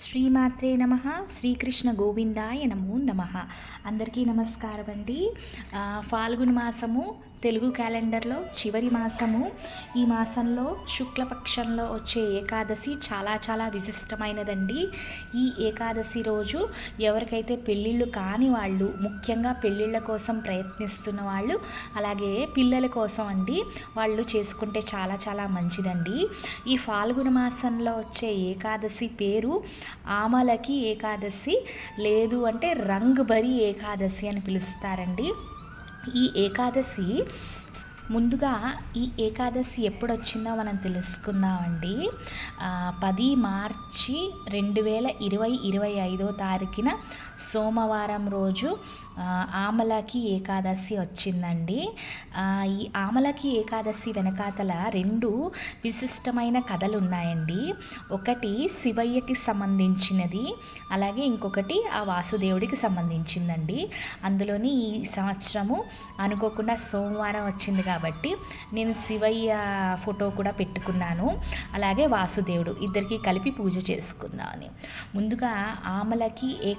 శ్రీమాత్రే నమ శ్రీకృష్ణ గోవిందాయ నమో నమ. అందరికీ నమస్కారం అండి ఫాల్గుణ మాసము తెలుగు క్యాలెండర్లో చివరి మాసము. ఈ మాసంలో శుక్లపక్షంలో వచ్చే ఏకాదశి చాలా చాలా విశిష్టమైనదండి. ఈ ఏకాదశి రోజు ఎవరికైతే పెళ్ళిళ్ళు కాని వాళ్ళు ముఖ్యంగా పెళ్ళిళ్ళ కోసం ప్రయత్నిస్తున్న వాళ్ళు అలాగే పిల్లల కోసం అండి వాళ్ళు చేసుకుంటే చాలా చాలా మంచిదండి. ఈ ఫాల్గుణ మాసంలో వచ్చే ఏకాదశి పేరు ఆమలకి ఏకాదశి లేదు అంటే రంగ్ బరి ఏకాదశి అని పిలుస్తారండి. ఈ ఏకాదశి ముందుగా ఈ ఏకాదశి ఎప్పుడు వచ్చిందో మనం తెలుసుకుందామండి. పది మార్చి రెండు వేల ఇరవై ఇరవై ఐదో తారీఖున సోమవారం రోజు ఆమలకి ఏకాదశి వచ్చిందండి. ఈ ఆమలకి ఏకాదశి వెనకాతల రెండు విశిష్టమైన కథలు ఉన్నాయండి ఒకటి శివయ్యకి సంబంధించినది అలాగే ఇంకొకటి ఆ వాసుదేవుడికి సంబంధించిందండి. అందులోని ఈ సంవత్సరము అనుకోకుండా సోమవారం వచ్చింది కాబట్టి నేను శివయ్య ఫోటో కూడా పెట్టుకున్నాను. అలాగే వాసుదేవుడు ఇద్దరికి కలిపి పూజ చేసుకుందామని. ముందుగా ఆమలకి ఏ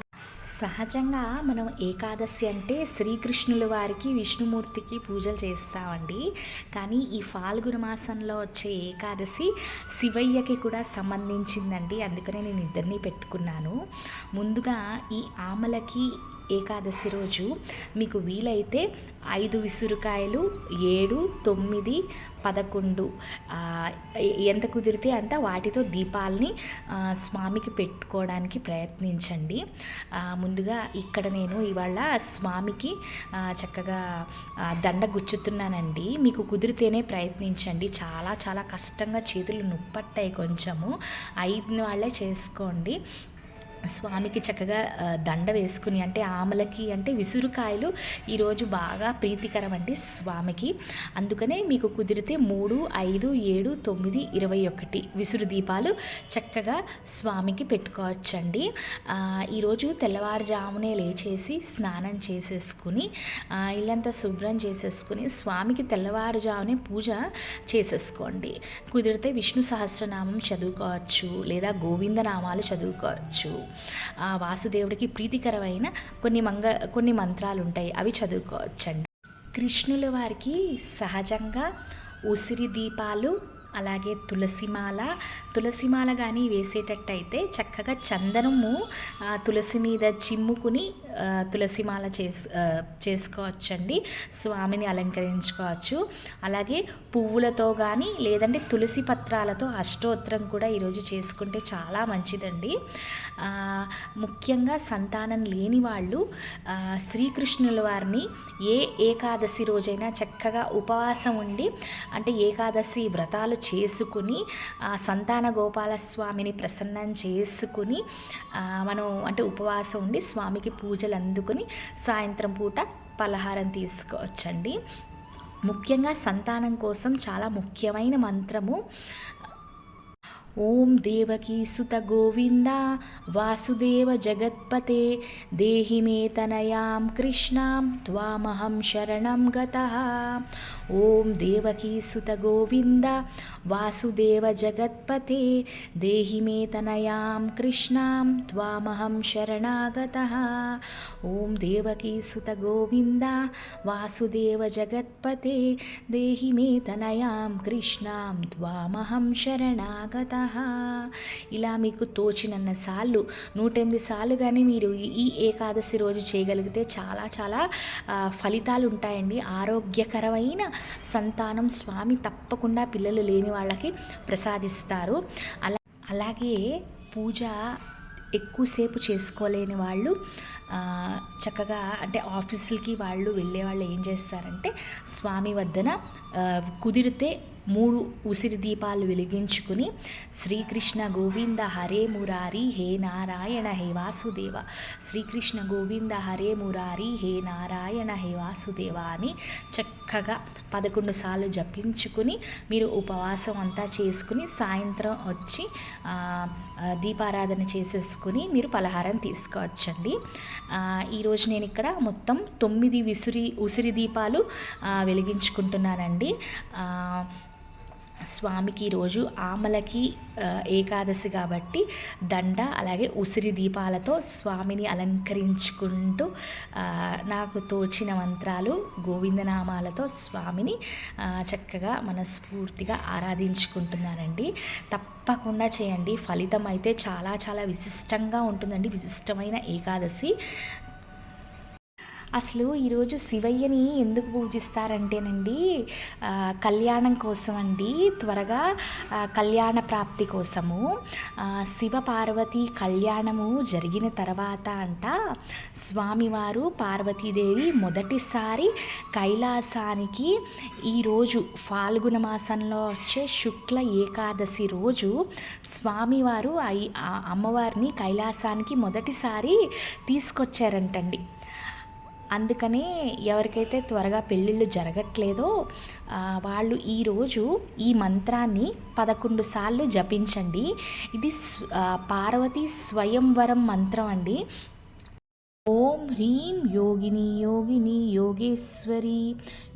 సహజంగా మనం ఏకాదశి అంటే శ్రీకృష్ణుల వారికి విష్ణుమూర్తికి పూజలు చేస్తామండి. కానీ ఈ ఫాల్గుణ మాసంలో వచ్చే ఏకాదశి శివయ్యకి కూడా సంబంధించిందండి. అందుకనే నేను ఇద్దరిని పెట్టుకున్నాను. ముందుగా ఈ ఆమలకి ఏకాదశి రోజు మీకు వీలైతే ఐదు విసురుకాయలు ఏడు తొమ్మిది పదకొండు ఎంత కుదిరితే అంత వాటితో దీపాలని స్వామికి పెట్టుకోవడానికి ప్రయత్నించండి. ముందుగా ఇక్కడ నేను ఇవాళ స్వామికి చక్కగా దండ గుచ్చుతున్నానండి. మీకు కుదిరితేనే ప్రయత్నించండి. చాలా చాలా కష్టంగా చేతులు నొప్పట్టాయి కొంచెము. ఐదు వాళ్ళే చేసుకోండి. స్వామికి చక్కగా దండ వేసుకుని అంటే ఆమలకి అంటే విసురుకాయలు ఈరోజు బాగా ప్రీతికరం అండి స్వామికి. అందుకనే మీకు కుదిరితే మూడు ఐదు ఏడు తొమ్మిది ఇరవై ఒకటి విసురు దీపాలు చక్కగా స్వామికి పెట్టుకోవచ్చండి. ఈరోజు తెల్లవారుజామునే లేచేసి స్నానం చేసేసుకుని ఇల్లంతా శుభ్రం చేసేసుకుని స్వామికి తెల్లవారుజామునే పూజ చేసేసుకోండి. కుదిరితే విష్ణు సహస్రనామం చదువుకోవచ్చు లేదా గోవిందనామాలు చదువుకోవచ్చు. వాసుదేవుడికి ప్రీతికరమైన కొన్ని మంగ కొన్ని మంత్రాలు ఉంటాయి అవి చదువుకోవచ్చండి. కృష్ణుల వారికి సహజంగా ఉసిరి దీపాలు అలాగే తులసిమాల తులసిమాల కానీ వేసేటట్టయితే చక్కగా చందనము తులసి మీద చిమ్ముకుని తులసిమాల చేస్ చేసుకోవచ్చండి. స్వామిని అలంకరించుకోవచ్చు. అలాగే పువ్వులతో కానీ లేదంటే తులసి పత్రాలతో అష్టోత్తరం కూడా ఈరోజు చేసుకుంటే చాలా మంచిదండి. ముఖ్యంగా సంతానం లేని వాళ్ళు శ్రీకృష్ణుల వారిని ఏ ఏకాదశి రోజైనా చక్కగా ఉపవాసం ఉండి అంటే ఏకాదశి వ్రతాలు చేసుకుని సంతాన గోపాలస్వామిని ప్రసన్నం చేసుకుని మనం అంటే ఉపవాసం ఉండి స్వామికి పూజలు అందుకుని సాయంత్రం పూట పలహారం తీసుకోవచ్చండి. ముఖ్యంగా సంతానం కోసం చాలా ముఖ్యమైన మంత్రము ॐ देवकीसुतगोविन्द वासुदेवजगत्पते तनयां कृष्णां त्वामहं शरणं गतः। ॐ देवकीसुतगोविन्द वासुदेवजगत्पते तनयां कृष्णां त्वामहं शरणागतः। ॐ देवकीसुतगोविन्द वासुदेवजगत्पते तनयां कृष्णां त्वामहं शरणागतः। ఇలా మీకు తోచినన్న సార్లు నూటెనిమిది సార్లు కానీ మీరు ఈ- ఏకాదశి రోజు చేయగలిగితే చాలా చాలా ఫలితాలు ఉంటాయండి ఆరోగ్యకరమైన సంతానం స్వామి తప్పకుండా పిల్లలు లేని వాళ్ళకి ప్రసాదిస్తారు. అలా అలాగే పూజ ఎక్కువసేపు చేసుకోలేని వాళ్ళు చక్కగా అంటే ఆఫీసులకి వాళ్ళు వెళ్ళే వాళ్ళు ఏం చేస్తారంటే స్వామి వద్దన కుదిరితే మూడు ఉసిరి దీపాలు వెలిగించుకుని శ్రీకృష్ణ గోవింద హరే మురారి హే నారాయణ హే వాసుదేవ. శ్రీకృష్ణ గోవింద హరే మురారి హే నారాయణ హే వాసుదేవ అని చక్కగా పదకొండు సార్లు జపించుకుని మీరు ఉపవాసం అంతా చేసుకుని సాయంత్రం వచ్చి దీపారాధన చేసేసుకుని మీరు పలహారం తీసుకోవచ్చండి. ఈరోజు నేను ఇక్కడ మొత్తం తొమ్మిది విసిరి ఉసిరి దీపాలు వెలిగించుకుంటున్నానండి. స్వామికి ఈరోజు ఆమలకి ఏకాదశి కాబట్టి దండ అలాగే ఉసిరి దీపాలతో స్వామిని అలంకరించుకుంటూ నాకు తోచిన మంత్రాలు గోవిందనామాలతో స్వామిని చక్కగా మనస్ఫూర్తిగా ఆరాధించుకుంటున్నానండి. తప్పకుండా చేయండి. ఫలితం అయితే చాలా చాలా విశిష్టంగా ఉంటుందండి. విశిష్టమైన ఏకాదశి. అసలు ఈరోజు శివయ్యని ఎందుకు పూజిస్తారంటేనండి కళ్యాణం కోసం అండి త్వరగా కళ్యాణ ప్రాప్తి కోసము. శివ పార్వతి కళ్యాణము జరిగిన తర్వాత అంట స్వామివారు పార్వతీదేవి మొదటిసారి కైలాసానికి ఈరోజు ఫాల్గుణ మాసంలో వచ్చే శుక్ల ఏకాదశి రోజు స్వామివారు ఐ- అమ్మవారిని కైలాసానికి మొదటిసారి తీసుకొచ్చారంటండి. అందుకనే ఎవరికైతే త్వరగా పెళ్ళిళ్ళు జరగట్లేదో వాళ్ళు ఈరోజు ఈ మంత్రాన్ని పదకొండు సార్లు జపించండి. ఇది పార్వతి స్వయంవరం మంత్రం అండి. ఓం హ్రీం యోగిని యోగిని యోగేశ్వరి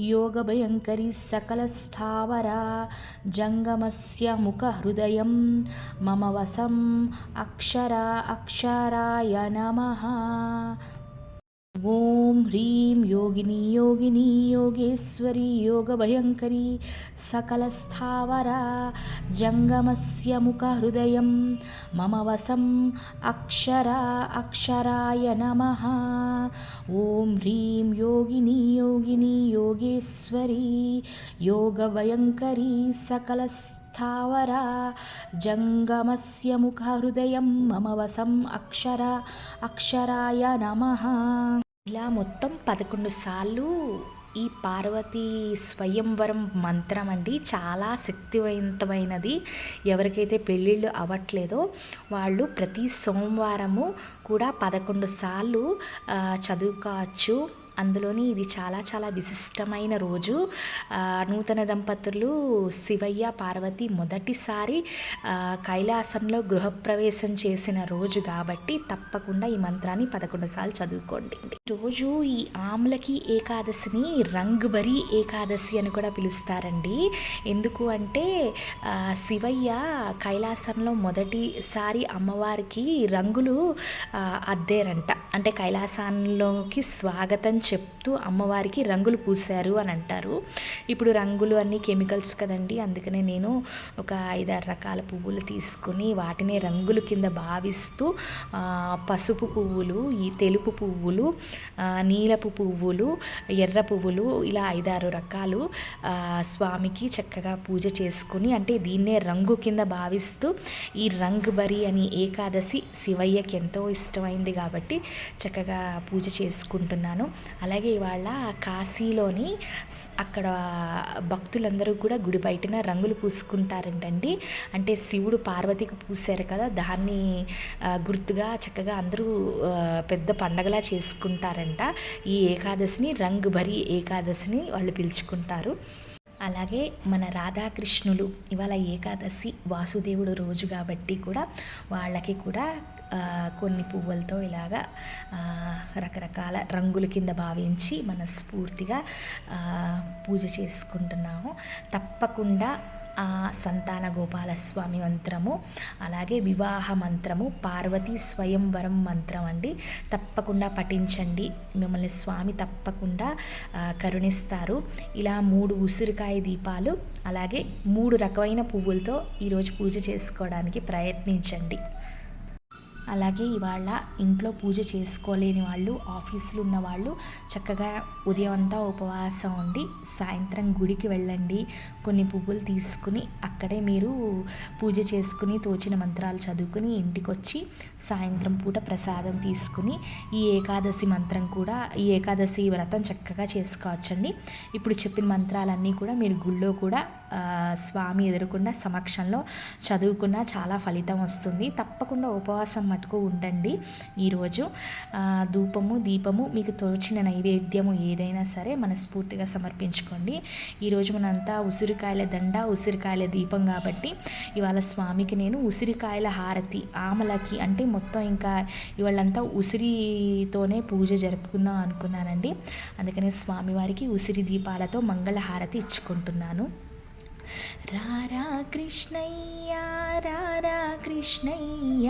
యోగభయంకరి సకల స్థావర జంగమస్య ముఖ హృదయం మమ వసం అక్షర అక్షరాయ నమ. ఓం హ్రీం యోగిని యోగిని యోగేశ్వరి యోగభయంకరి సకలస్థావర జంగమస్య ముఖ హృదయం మమ వసం అక్షర అక్షరాయ నమ. ఓం హ్రీం యోగిని యోగిని యోగేశ్వరి యోగభయంకరి సకల స్థావర జంగమస్య ముఖ హృదయం మమ వసం అక్షర అక్షరాయ నమ. ఇలా మొత్తం పదకొండు సార్లు ఈ పార్వతి స్వయంవరం మంత్రం అండి చాలా శక్తివంతమైనది. ఎవరికైతే పెళ్ళిళ్ళు అవ్వట్లేదో వాళ్ళు ప్రతి సోమవారము కూడా పదకొండు సార్లు చదువుకోవచ్చు. అందులోని ఇది చాలా చాలా విశిష్టమైన రోజు. నూతన దంపతులు శివయ్య పార్వతి మొదటిసారి కైలాసంలో గృహప్రవేశం చేసిన రోజు కాబట్టి తప్పకుండా ఈ మంత్రాన్ని పదకొండు సార్లు చదువుకోండి. రోజు ఈ ఆమ్లకి ఏకాదశిని రంగుబరి ఏకాదశి అని కూడా పిలుస్తారండి. ఎందుకు అంటే శివయ్య కైలాసంలో మొదటిసారి అమ్మవారికి రంగులు అద్దేరంట. అంటే కైలాసంలోకి స్వాగతం చెప్తూ అమ్మవారికి రంగులు పూశారు అని అంటారు. ఇప్పుడు రంగులు అన్నీ కెమికల్స్ కదండి. అందుకనే నేను ఒక ఐదారు రకాల పువ్వులు తీసుకుని వాటిని రంగులు కింద భావిస్తూ పసుపు పువ్వులు ఈ తెలుపు పువ్వులు నీలపు పువ్వులు ఎర్ర పువ్వులు ఇలా ఐదారు రకాలు స్వామికి చక్కగా పూజ చేసుకుని అంటే దీన్నే రంగు కింద భావిస్తూ ఈ రంగు బరి అని ఏకాదశి శివయ్యకి ఎంతో ఇష్టమైంది కాబట్టి చక్కగా పూజ చేసుకుంటున్నాను. అలాగే ఇవాళ కాశీలోని అక్కడ భక్తులందరూ కూడా గుడి బయటన రంగులు పూసుకుంటారంటండి. అంటే శివుడు పార్వతికి పూసారు కదా దాన్ని గుర్తుగా చక్కగా అందరూ పెద్ద పండగలా చేసుకుంటారంట. ఈ ఏకాదశిని రంగు భరి ఏకాదశిని వాళ్ళు పిలుచుకుంటారు. అలాగే మన రాధాకృష్ణులు ఇవాళ ఏకాదశి వాసుదేవుడు రోజు కాబట్టి కూడా వాళ్ళకి కూడా కొన్ని పువ్వులతో ఇలాగా రకరకాల రంగుల కింద భావించి మనస్ఫూర్తిగా పూజ చేసుకుంటున్నాము. తప్పకుండా సంతాన సంతాన గోపాలస్వామి మంత్రము అలాగే వివాహ మంత్రము పార్వతీ స్వయంవరం మంత్రం అండి. తప్పకుండా పఠించండి. మిమ్మల్ని స్వామి తప్పకుండా కరుణిస్తారు. ఇలా మూడు ఉసిరికాయ దీపాలు అలాగే మూడు రకమైన పువ్వులతో ఈరోజు పూజ చేసుకోవడానికి ప్రయత్నించండి. అలాగే ఇవాళ ఇంట్లో పూజ చేసుకోలేని వాళ్ళు ఆఫీసులు ఉన్న వాళ్ళు చక్కగా ఉదయం అంతా ఉపవాసం ఉండి సాయంత్రం గుడికి వెళ్ళండి కొన్ని పువ్వులు తీసుకుని అక్కడే మీరు పూజ చేసుకుని తోచిన మంత్రాలు చదువుకుని ఇంటికి వచ్చి సాయంత్రం పూట ప్రసాదం తీసుకుని ఈ ఏకాదశి మంత్రం కూడా ఈ ఏకాదశి వ్రతం చక్కగా చేసుకోవచ్చండి. ఇప్పుడు చెప్పిన మంత్రాలన్నీ కూడా మీరు గుళ్ళో కూడా స్వామి ఎదురుకుండా సమక్షంలో చదువుకున్నా చాలా ఫలితం వస్తుంది. తప్పకుండా ఉపవాసం మటుకు ఉండండి. ఈరోజు ధూపము దీపము మీకు తోచిన నైవేద్యము ఏదైనా సరే మనస్ఫూర్తిగా సమర్పించుకోండి. ఈరోజు మనంతా ఉసిరికాయల దండ ఉసిరికాయల దీపం కాబట్టి ఇవాళ స్వామికి నేను ఉసిరికాయల హారతి ఆమలకి అంటే మొత్తం ఇంకా ఇవాళంతా ఉసిరితోనే పూజ జరుపుకుందాం అనుకున్నానండి. అందుకని స్వామివారికి ఉసిరి దీపాలతో మంగళ హారతి ఇచ్చుకుంటున్నాను. రారా కృష్ణయ్య రారా కృష్ణయ్య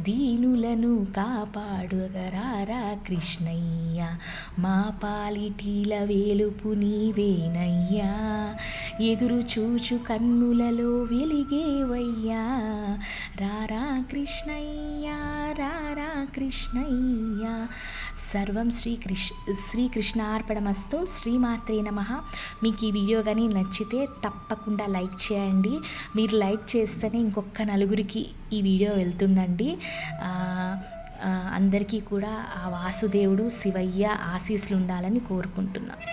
దీనులను కాపాడుగరారా కృష్ణయ్య మా పాలిటీల వేలుపు నీవేనయ్యా ఎదురు చూచు కన్నులలో వెలిగేవయ్యా. రారా కృష్ణయ్య రారా కృష్ణయ్య సర్వం శ్రీ కృష్ణ శ్రీకృష్ణార్పణమస్తు శ్రీమాత్రే నమ. మీకు ఈ వీడియో కానీ నచ్చితే తప్పకుండా లైక్ చేయండి. మీరు లైక్ చేస్తేనే ఇంకొక నలుగురికి ఈ వీడియో వెళ్తుందండి. అందరికీ కూడా ఆ వాసుదేవుడు శివయ్య ఆశీస్సులు ఉండాలని కోరుకుంటున్నాను